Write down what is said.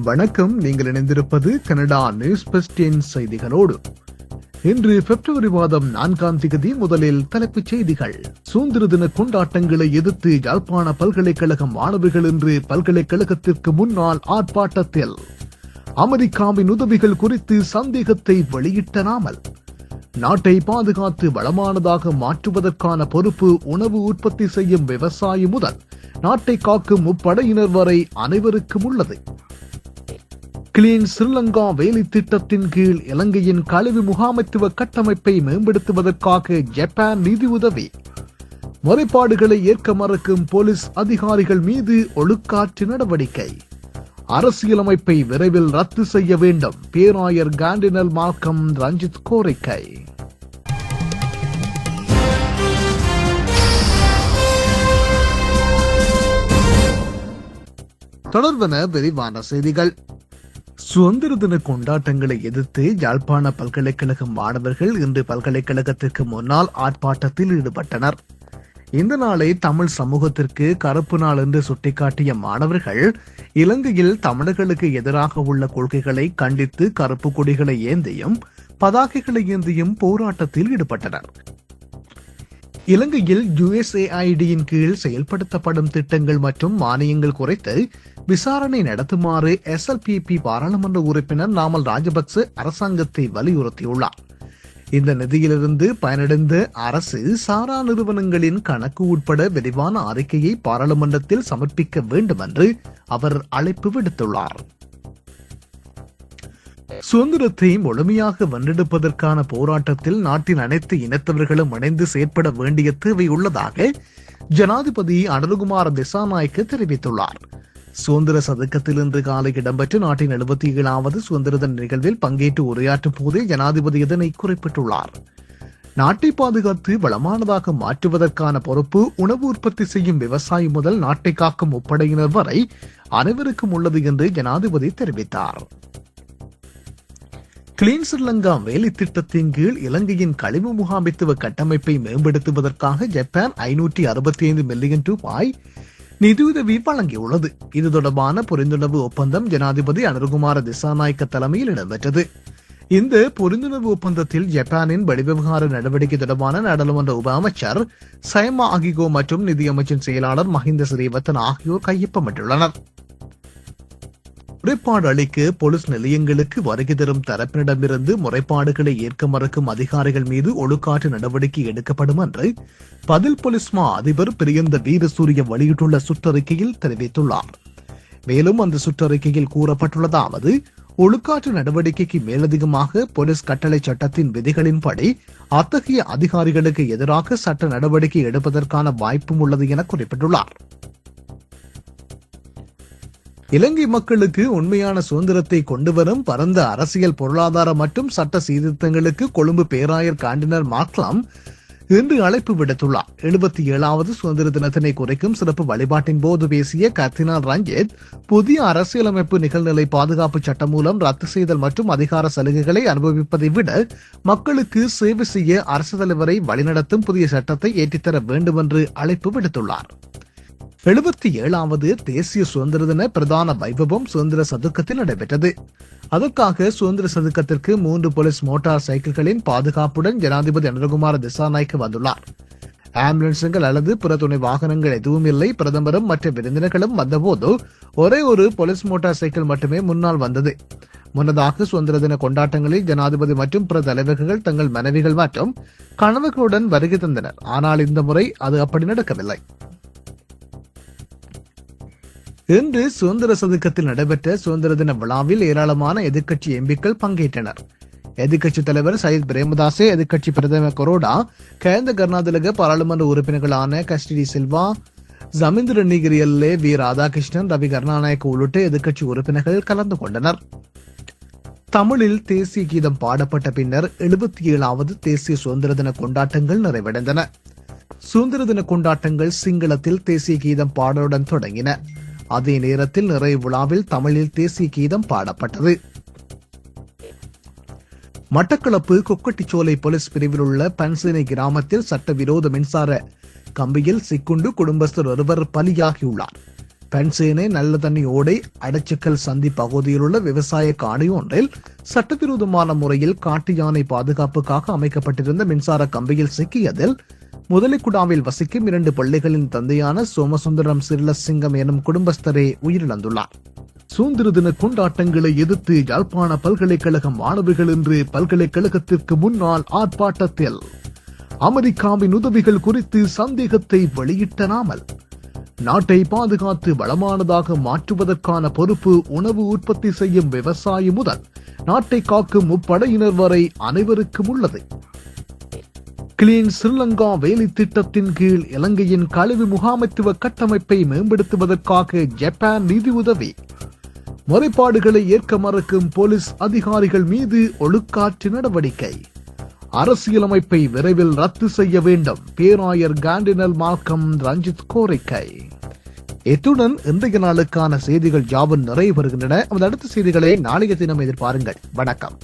வணக்கம். நீங்கள் இணைந்திருப்பது கனடா நியூஸ் பெஸ்டின் செய்திகளோடு. இன்று பிப்ரவரி மாதம் நான்காம் திகதி முதலில் தலைப்புச் செய்திகள். சுதந்திர தின கொண்டாட்டங்களை எதிர்த்து யாழ்ப்பாண பல்கலைக்கழக மாணவர்கள் இன்று பல்கலைக்கழகத்திற்கு முன்னால் ஆர்ப்பாட்டத்தில். அமெரிக்காவின் உதவிகள் குறித்து சந்தேகத்தை வெளியிட்டனாமல் நாட்டை பாதுகாத்து வளமானதாக மாற்றுவதற்கான பொறுப்பு உணவு உற்பத்தி செய்யும் விவசாயி முதல் நாட்டை காக்கும் முப்படையினர் வரை அனைவருக்கும் உள்ளது. கிளீன் ஸ்ரீலங்கா வேலை திட்டத்தின் கீழ் இலங்கையின் கழிவு முகாமைத்துவ கட்டமைப்பை மேம்படுத்துவதற்காக ஜப்பான் நிதி உதவி முறைப்பாடுகளை ஏற்க மறுக்கும் போலீஸ் அதிகாரிகள் மீது ஒழுக்காற்று நடவடிக்கை. அரசியலமைப்பை விரைவில் ரத்து செய்ய வேண்டும். பேராயர் காண்டினல் மார்க்கம் ரஞ்சித் கோரிக்கை. தொடர்பன விரிவான செய்திகள். சுதந்திர தின கொண்டாட்டங்களை எதிர்த்து யாழ்ப்பாண பல்கலைக்கழக மாணவர்கள் இன்று பல்கலைக்கழகத்திற்கு முன்னால் ஆர்ப்பாட்டத்தில் ஈடுபட்டனர். இந்த நாளை தமிழ் சமூகத்திற்கு கருப்பு நாள் என்று சுட்டிக்காட்டிய மாணவர்கள் இலங்கையில் தமிழர்களுக்கு எதிராக உள்ள கொள்கைகளை கண்டித்து கருப்பு கொடிகளை ஏந்தியும் பதாகைகளை ஏந்தியும் போராட்டத்தில் ஈடுபட்டனர். இலங்கையில் யுஎஸ்ஏஐடியின் கீழ் செயல்படுத்தப்படும் திட்டங்கள் மற்றும் மானியங்கள் குறித்து விசாரணை நடத்துமாறு எஸ்எல்பிபி பாராளுமன்ற உறுப்பினர் நாமல் ராஜபக்ச அரசாங்கத்தை வலியுறுத்தியுள்ளார். இந்த நிதியிலிருந்து பயனடைந்த அரசு சாரா நிறுவனங்களின் கணக்கு உட்பட விரிவான அறிக்கையை பாராளுமன்றத்தில் சமர்ப்பிக்க வேண்டும் என்று அவர் அழைப்பு விடுத்துள்ளார். சுதந்திரத்தை முழுமையாக வென்றெடுப்பதற்கான போராட்டத்தில் நாட்டின் அனைத்து இனத்தவர்களும் இணைந்து செயற்பட வேண்டிய தேவை உள்ளதாக ஜனாதிபதி அனுகுமார திசாநாயக்க தெரிவித்துள்ளார். சுதந்திர சதுக்கத்தில் இன்று காலை இடம்பெற்ற நாட்டின் எழுபத்தி ஏழாவது சுதந்திர தின நிகழ்வில் பங்கேற்று உரையாற்றும் போதே ஜனாதிபதி இதனை குறிப்பிட்டுள்ளார். நாட்டை பாதுகாத்து வளமானதாக மாற்றுவதற்கான பொறுப்பு உணவு உற்பத்தி செய்யும் விவசாயி முதல் நாட்டை காக்கும் முப்படையினர் வரை அனைவருக்கும் உள்ளது என்று ஜனாதிபதி தெரிவித்தார். கிளீன் ஸ்ரீலங்கா வேலை திட்டத்தின் கீழ் இலங்கையின் கழிவு முகாமித்துவ கட்டமைப்பை மேம்படுத்துவதற்காக ஜப்பான் ஐநூற்றி அறுபத்தி ஐந்து மில்லியன் ரூபாய் நிதியுதவி வழங்கியுள்ளது. இது தொடர்பான புரிந்துணர்வு ஒப்பந்தம் ஜனாதிபதி அனுகுமார திசாநாயக்க தலைமையில் இடம்பெற்றது. இந்த புரிந்துணர்வு ஒப்பந்தத்தில் ஜப்பானின் வெளிவிவகார நடவடிக்கை தொடர்பான நாடாளுமன்ற உப அமைச்சர் சயமா அகிகோ மற்றும் நிதியமைச்சின் செயலாளர் மஹிந்த ஸ்ரீவத்தன் ஆகியோர் கையொப்பமிட்டுள்ளனர். முறைப்பாடு அளிக்க போலீஸ் நிலையங்களுக்கு வருகை தரும் தரப்பினரிடமிருந்து முறைப்பாடுகளை ஏற்க மறுக்கும் அதிகாரிகள் மீது ஒழுக்காற்று நடவடிக்கை எடுக்கப்படும் என்று பதில் போலீஸ் மா அதிபர் பிரியந்த வீரசூரிய வெளியிட்டுள்ள சுற்றறிக்கையில் தெரிவித்துள்ளார். மேலும் அந்த சுற்றறிக்கையில் கூறப்பட்டுள்ளதாவது ஒழுக்காற்று நடவடிக்கைக்கு மேலதிகமாக போலீஸ் கட்டளை சட்டத்தின் விதிகளின்படி அத்தகைய அதிகாரிகளுக்கு எதிராக சட்ட நடவடிக்கை எடுப்பதற்கான வாய்ப்பும் உள்ளது என குறிப்பிட்டுள்ளார். இலங்கை மக்களுக்கு உண்மையான சுதந்திரத்தை கொண்டுவரும் பரந்த அரசியல் பொருளாதார மற்றும் சட்ட சீர்திருத்தங்களுக்கு கொழும்பு பேராயர் காண்டினர் மார்க்லாம் இன்று அழைப்பு விடுத்துள்ளார். எழுபத்தி ஏழாவது சுதந்திர தினத்தினை குறைக்கும் சிறப்பு வழிபாட்டின் போது பேசிய கர்தினால் ரஞ்சித் புதிய அரசியலமைப்பு நிகழ்நிலை பாதுகாப்பு சட்டம் மூலம் ரத்து செய்தல் மற்றும் அதிகார சலுகைகளை அனுபவிப்பதை விட மக்களுக்கு சேவை செய்ய அரசு தலைவரை வழிநடத்தும் புதிய சட்டத்தை ஏற்றித்தர வேண்டும் என்று அழைப்பு விடுத்துள்ளார். எழுபத்தி ஏழாவது தேசிய சுதந்திர தின பிரதான வைபவம் சுதந்திர சதுக்கத்தில் நடைபெற்றது. அதற்காக சுதந்திர சதுக்கத்திற்கு மூன்று போலீஸ் மோட்டார் சைக்கிள்களின் பாதுகாப்புடன் ஜனாதிபதி அனுரகுமார திசாநாய்க்கு வந்துள்ளார். ஆம்புலன்ஸுகள் அல்லது பிற துணை வாகனங்கள் எதுவும் இல்லை. பிரதமரும் மற்ற விருந்தினர்களும் வந்தபோது ஒரே ஒரு போலீஸ் மோட்டார் சைக்கிள் மட்டுமே முன்னால் வந்தது. முன்னதாக சுதந்திர தின கொண்டாட்டங்களில் ஜனாதிபதி மற்றும் பிற தலைவர்கள் தங்கள் மனைவிகள் மற்றும் கணவர்களுடன் வருகை தந்தனர். ஆனால் இந்த முறை அது அப்படி நடக்கவில்லை. இன்று சுதந்திர சதுக்கத்தில் நடைபெற்ற சுதந்திர தின விழாவில் ஏராளமான எதிர்க்கட்சி எம்பிக்கள் பங்கேற்றனர். எதிர்க்கட்சி தலைவர் சயித் பிரேமதாசே எதிர்க்கட்சி பிரதமர் கொரோடா கேந்த கர்நாடக பாராளுமன்ற உறுப்பினர்களான கஸ்டிடி சில்வா ஜமீந்திர நீகிரியல்லே வி. ராதாகிருஷ்ணன் ரவி கருணாநாயக் உள்ளிட்ட எதிர்க்கட்சி உறுப்பினர்கள் கலந்து கொண்டனர். தமிழில் தேசிய கீதம் பாடப்பட்ட பின்னர் எழுபத்தி ஏழாவது தேசிய சுதந்திர தின கொண்டாட்டங்கள் நிறைவடைந்தன. சுதந்திர தின கொண்டாட்டங்கள் சிங்களத்தில் தேசிய கீதம் பாடலுடன் தொடங்கின. அதே நேரத்தில் நிறைவு விழாவில் தமிழில் தேசிய கீதம் பாடப்பட்டது. மட்டக்களப்பு கொக்கட்டிச்சோலை போலீஸ் பிரிவில் உள்ள பன்சினை கிராமத்தில் சட்டவிரோத மின்சார கம்பியில் சிக்குண்டு குடும்பஸ்தர் ஒருவர் பலியாகியுள்ளார். பென்சேனை நல்ல தண்ணி ஓடை அடைச்சக்கல் சந்தி பகுதியில் உள்ள விவசாய காணி ஒன்றில் சட்டவிரோதமான முறையில் காட்டு யானை பாதுகாப்புக்காக அமைக்கப்பட்டிருந்த மின்சார கம்பியில் சிக்கியதில் முதலிக்குடாவில் வசிக்கும் இரண்டு பிள்ளைகளின் தந்தையான சோமசுந்தரம் சிறிலசிங்கம் எனும் குடும்பஸ்தரே உயிரிழந்துள்ளார். சுதந்திர தின கொண்டாட்டங்களை எதிர்த்து யாழ்ப்பாண பல்கலைக்கழக மாணவர்கள் இன்று பல்கலைக்கழகத்திற்கு முன்னால் ஆர்ப்பாட்டத்தில் அமெரிக்காவின் உதவிகள் குறித்து சந்தேகத்தை வெளியிட்டனாமல் நாட்டை பாதுகாத்து வளமானதாக மாற்றுவதற்கான பொறுப்பு உணவு உற்பத்தி செய்யும் விவசாயி முதல் நாட்டை காக்கும் முப்படையினர் வரை அனைவருக்கும் உள்ளது. கிளீன் ஸ்ரீலங்கா வேலை திட்டத்தின் கீழ் இலங்கையின் கழிவு முகாமைத்துவ கட்டமைப்பை மேம்படுத்துவதற்காக ஜப்பான் நிதி உதவி. முறைப்பாடுகளை ஏற்க மறுக்கும் போலீஸ் அதிகாரிகள் மீது ஒழுக்காற்று நடவடிக்கை. அரசியலமைப்பை விரைவில் ரத்து செய்ய வேண்டும் பேராயர் காண்டினல் மால்கம் ரஞ்சித் கோரிக்கை. இத்துடன் இன்றைய நாளுக்கான செய்திகள் யாவும் நிறைவு அந்த அடுத்த செய்திகளை நாளைய தினம் எதிர்பாருங்கள். வணக்கம்.